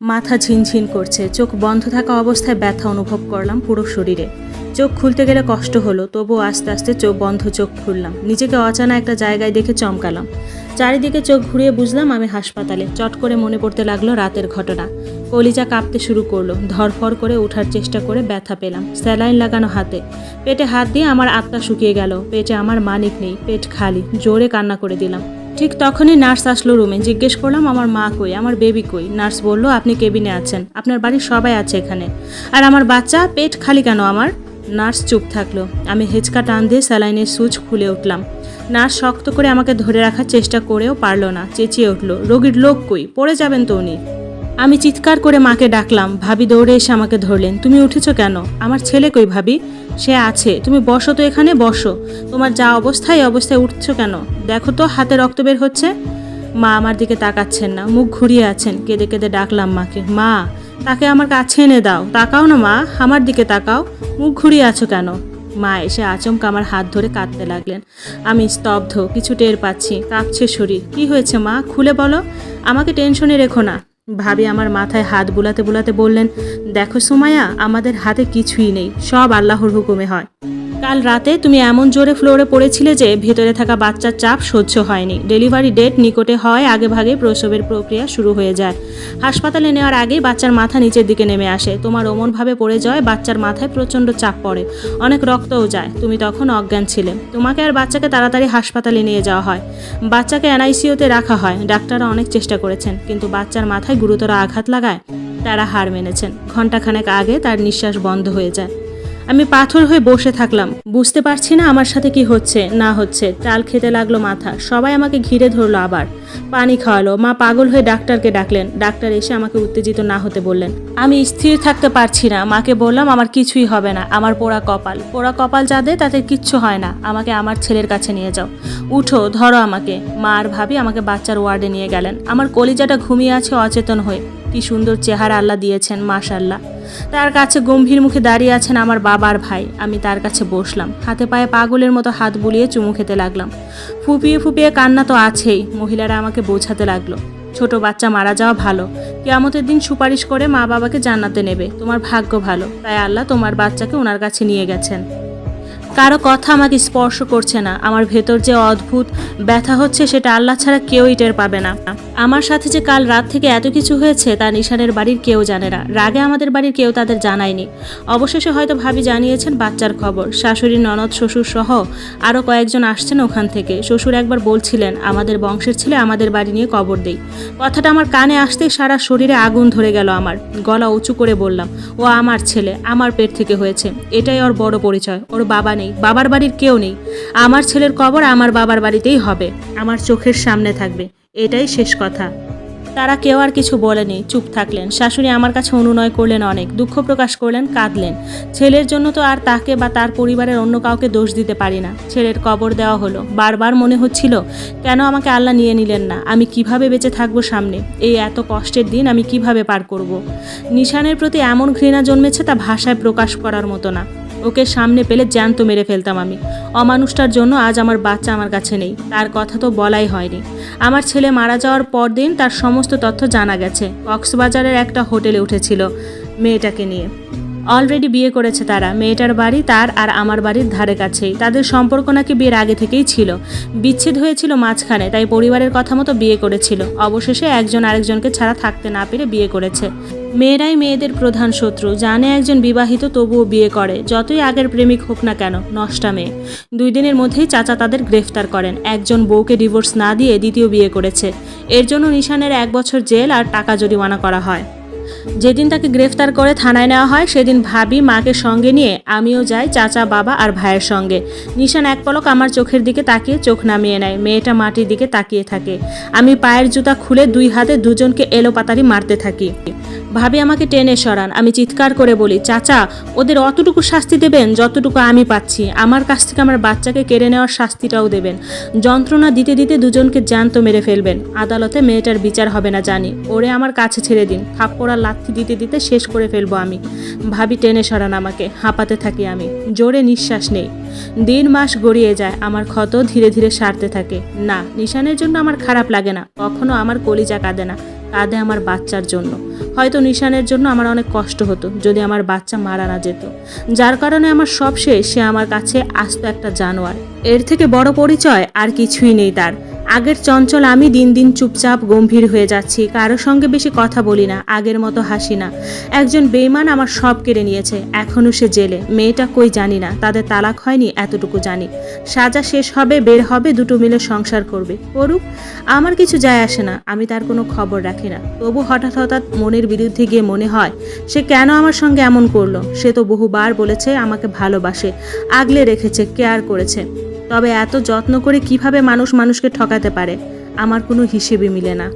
মাথা ঝিনঝিন করছে, চোখ বন্ধ থাকা অবস্থায় ব্যথা অনুভব করলাম পুরো শরীরে। চোখ খুলতে গেলে কষ্ট হলো, তবুও আস্তে আস্তে চোখ বন্ধ, চোখ খুললাম। নিজেকে অজানা একটা জায়গায় দেখে চমকালাম। চারিদিকে চোখ ঘুরিয়ে বুঝলাম আমি হাসপাতালে। চট করে মনে পড়তে লাগল রাতের ঘটনা। কলিজা কাঁপতে শুরু করল, ধরফর করে ওঠার চেষ্টা করে ব্যথা পেলাম। স্যালাইন লাগানো হাতে। পেটে হাত দিয়ে আমার আত্মা শুকিয়ে গেল। পেটে আমার মানিক নেই, পেট খালি। জোরে কান্না করে দিলাম। ঠিক তখনই নার্স আসলো রুমে। জিজ্ঞেস করলাম, আমার মা কই? আমার বেবি কই? নার্স বলল, আপনি কেবিনে আছেন। আপনার বাড়ির সবাই আছে এখানে। আর আমার বাচ্চা পেট খালি কেন আমার? নার্স চুপ থাকল। আমি হেঁচকা টান দিয়ে স্যালাইনের সুচ খুলে উঠলাম। নার্স শক্ত করে আমাকে ধরে রাখার চেষ্টা করেও পারল না, চেঁচিয়ে উঠল, রোগীর লোক কই? পড়ে যাবেন তো উনি। আমি চিৎকার করে মাকে ডাকলাম। ভাবি দৌড়ে এসে আমাকে ধরলেন, তুমি উঠেছো কেন? আমার ছেলে কই ভাবি? সে আছে, তুমি বসো তো এখানে, বসো। তোমার যা অবস্থা, এই অবস্থায় উঠছো কেন? দেখো তো, হাতে রক্ত বের হচ্ছে। মা আমার দিকে তাকাচ্ছেন না, মুখ ঘুরিয়ে আছেন, কেঁদে কেঁদে ডাকলাম মাকে। মা, তাকে আমার কাছে এনে দাও। তাকাও না মা, আমার দিকে তাকাও। মুখ ঘুরিয়ে আছো কেন? মা এসে আচমকা আমার হাত ধরে কাঁদতে লাগলেন। আমি স্তব্ধ, কিছু টের পাচ্ছি, কাঁপছে শরীর। কি হয়েছে মা, খুলে বলো। আমাকে টেনশনে রেখো না। ভাবি আমার মাথায় হাত বুলাতে বুলাতে বললেন, দেখো সুমায়া আমাদের হাতে কিছুই নেই, সব আল্লাহর হুকুমে হয়। কাল রাতে তুমি এমন জোরে ফ্লোরে পড়েছিলে যে ভেতরে থাকা বাচ্চার চাপ সহ্য হয়নি। ডেলিভারি ডেট নিকটে হয় আগে ভাগে প্রসবের প্রক্রিয়া শুরু হয়ে যায়। হাসপাতালে নেওয়ার আগেই বাচ্চার মাথা নিচের দিকে নেমে আসে। তোমার অমনভাবে পড়ে যায়, বাচ্চার মাথায় প্রচণ্ড চাপ পড়ে। অনেক রক্তও যায়। তুমি তখন অজ্ঞান ছিলে। তোমাকে আর বাচ্চাকে তাড়াতাড়ি হাসপাতালে নিয়ে যাওয়া হয়। বাচ্চাকে এনআইসিউতে রাখা হয়। ডাক্তাররা অনেক চেষ্টা করেছেন, কিন্তু বাচ্চার মাথায় গুরুতর আঘাত লাগায় তারা হার মেনেছেন। ঘণ্টাখানেক আগে তার নিঃশ্বাস বন্ধ হয়ে যায়। আমি পাথর হয়ে বসে থাকলাম। বুঝতে পারছি না আমার সাথে কি হচ্ছে, না হচ্ছে। টাল খেতে লাগল মাথা। সবাই আমাকে ঘিরে ধরলো আবার। পানি খাওয়ালো। মা পাগল হয়ে ডাক্তারকে ডাকলেন। ডাক্তার এসে আমাকে উত্তেজিত না হতে বললেন। আমি স্থির থাকতে পারছি না। মাকে বললাম, আমার কিছুই হবে না। আমার পোড়া কপাল। পোড়া কপাল যাদের তাদের কিচ্ছু হয় না। আমাকে আমার ছেলের কাছে নিয়ে যাও। উঠো, ধরো আমাকে। মা আর ভাবি আমাকে বাচ্চার ওয়ার্ডে নিয়ে গেলেন। আমার কলিজাটা ঘুমিয়ে আছে অচেতন হয়ে। কি সুন্দর চেহারা আল্লাহ দিয়েছেন মাশাল্লাহ তার কাছে গম্ভীর মুখে দাঁড়িয়ে আছেন আমার বাবার ভাই। আমি তার কাছে বসলাম। হাতে পায়ে পাগলের মতো হাত বুলিয়ে চুমু খেতে লাগলাম। ফুপিয়ে ফুপিয়ে কান্না তো আছেই, মহিলারা আমাকে বোঝাতে লাগল। ছোট বাচ্চা মারা যাওয়া ভালো। কেয়ামতের দিন সুপারিশ করে মা বাবাকে জান্নাতে নেবে। তোমার ভাগ্য ভালো। তাই আল্লাহ তোমার বাচ্চাকে ওনার কাছে নিয়ে গেছেন। কারও কথা আমাকে স্পর্শ করছে না। আমার ভেতর যে অদ্ভুত ব্যথা হচ্ছে, সেটা আল্লাহ ছাড়া কেউই টের পাবে না। আমার সাথে যে কাল রাত থেকে এত কিছু হয়েছে তা নিশানের বাড়ির কেউ জানে না। রাগে আমাদের বাড়ির কেউ তাদের জানায়নি। অবশেষে হয়তো ভাবি জানিয়েছেন বাচ্চার খবর। শাশুড়ি, ননদ, শ্বশুর সহ আরও কয়েকজন আসছেন ওখান থেকে। শ্বশুর একবার বলছিলেন, আমাদের বংশের ছেলে আমাদের বাড়ি নিয়ে কবর দেই। কথাটা আমার কানে আসতেই সারা শরীরে আগুন ধরে গেল আমার। গলা উঁচু করে বললাম, ও আমার ছেলে, আমার পেট থেকে হয়েছে। এটাই ওর বড় পরিচয়। ওর বাবা নেই, বাবার বাড়ির কেউ নেই। আমার ছেলের কবর আমার বাবার বাড়িতেই হবে। আমার চোখের সামনে থাকবে। এটাই শেষ কথা। তারা কেউ আর কিছু বলেনি, চুপ থাকলেন। শাশুড়ি আমার কাছে অনুনয় করলেন অনেক, দুঃখ প্রকাশ করলেন, কাঁদলেন। ছেলের জন্য তো আর তাকে বা তার পরিবারের অন্য কাউকে দোষ দিতে পারি না। ছেলের কবর দেওয়া হলো। বারবার মনে হচ্ছিল, কেন আমাকে আল্লাহ নিয়ে নিলেন না? আমি কীভাবে বেঁচে থাকব সামনে? এই এত কষ্টের দিন আমি কীভাবে পার করব। নিশানের প্রতি এমন ঘৃণা জন্মেছে তা ভাষায় প্রকাশ করার মতো না। ওকে সামনে পেলে জ্যান্ত মেরে ফেলতাম আমি। অমানুষটার জন্য আজ আমার বাচ্চা আমার কাছে নেই। তার কথা তো বলাই হয়নি। আমার ছেলে মারা যাওয়ার পর দিন তার সমস্ত তথ্য জানা গেছে। কক্সবাজারের একটা হোটেলে উঠেছিল মেয়েটাকে নিয়ে। অলরেডি বিয়ে করেছে তারা। মেয়েটার বাড়ি তার আর আমার বাড়ির ধারে কাছেই। তাদের সম্পর্ক নাকি বিয়ের আগে থেকেই ছিল। বিচ্ছেদ হয়েছিল মাঝখানে, তাই পরিবারের কথা মতো বিয়ে করেছিল। অবশেষে একজন আরেকজনকে ছাড়া থাকতে না পেরে বিয়ে করেছে। মেয়েরাই মেয়েদের প্রধান শত্রু। জানে একজন বিবাহিত, তবুও বিয়ে করে। যতই আগের প্রেমিক হোক না কেন, নষ্টা মেয়ে। দুই দিনের মধ্যেই চাচা তাদের গ্রেফতার করেন। একজন বউকে ডিভোর্স না দিয়ে দ্বিতীয় বিয়ে করেছে। এর জন্য নিশানের এক বছর জেল আর টাকা জরিমানা করা হয়। যেদিন তাকে গ্রেফতার করে থানায় নেওয়া হয়, সেদিন ভাবি মাকে সঙ্গে নিয়ে আমিও যাই, চাচা, বাবা আর ভাইয়ের সঙ্গে। নিশান এক পলক আমার চোখের দিকে তাকিয়ে চোখ নামিয়ে নেয়। মেয়েটা মাটির দিকে তাকিয়ে থাকে। আমি পায়ের জুতা খুলে দুই হাতে দুজনকে এলোপাতারি মারতে থাকি। ভাবি আমাকে টেনে সরান। আমি চিৎকার করে বলি, চাচা, ওদের অতটুকু শাস্তি দেবেন যতটুকু আমি পাচ্ছি। আমার কাছ থেকে আমার বাচ্চাকে কেড়ে নেওয়ার শাস্তিটাও দেবেন। যন্ত্রণা দিতে দিতে দুজনকে জ্যান্ত মেরে ফেলবেন। আদালতে মেয়েটার বিচার হবে না জানি। ওরে আমার কাছে ছেড়ে দিন। থাপ্পড়া লাথি দিতে দিতে শেষ করে ফেলব আমি। ভাবি টেনে সরান আমাকে। হাঁপাতে থাকি আমি। জোরে নিঃশ্বাস নেই। দিন মাস গড়িয়ে যায়। আমার ক্ষত ধীরে ধীরে সারতে থাকে। না, নিশানের জন্য আমার খারাপ লাগে না। কখনো আমার কলিজা কাঁদে না। কাঁদে আমার বাচ্চার জন্য। হয়তো নিশানের জন্য আমার অনেক কষ্ট হতো, যদি আমার বাচ্চা মারা না যেত। যার কারণে আমার সব শেষ সে আমার কাছে আসতো একটা জানোয়ার। এর থেকে বড় পরিচয় আর কিছুই নেই তার। আগের চঞ্চল আমি দিন দিন চুপচাপ গম্ভীর হয়ে যাচ্ছি কারোর সঙ্গে বেশি কথা বলি না, আগের মতো হাসি না। একজন বেইমান আমার সব কেড়ে নিয়েছে, এখনও সে জেলে, মেয়েটা কই জানি না, তাদের তালাক হয়নি, এতটুকু জানি। সাজা শেষ হবে, বের হবে, দুটো মিলে সংসার করবে। করুক আমার কিছু যায় আসে না, আমি তার কোনো খবর রাখি না। তবু হঠাৎ হঠাৎ মনের বিরুদ্ধে গিয়ে মনে হয়, সে কেন আমার সঙ্গে এমন করল? সে তো বহুবার বলেছে, আমাকে ভালোবাসে, আগলে রেখেছে, কেয়ার করেছে। তবে এত যত্ন করে কীভাবে মানুষ মানুষকে ঠকাতে পারে? আমার কোনো হিসেবে মিলে না।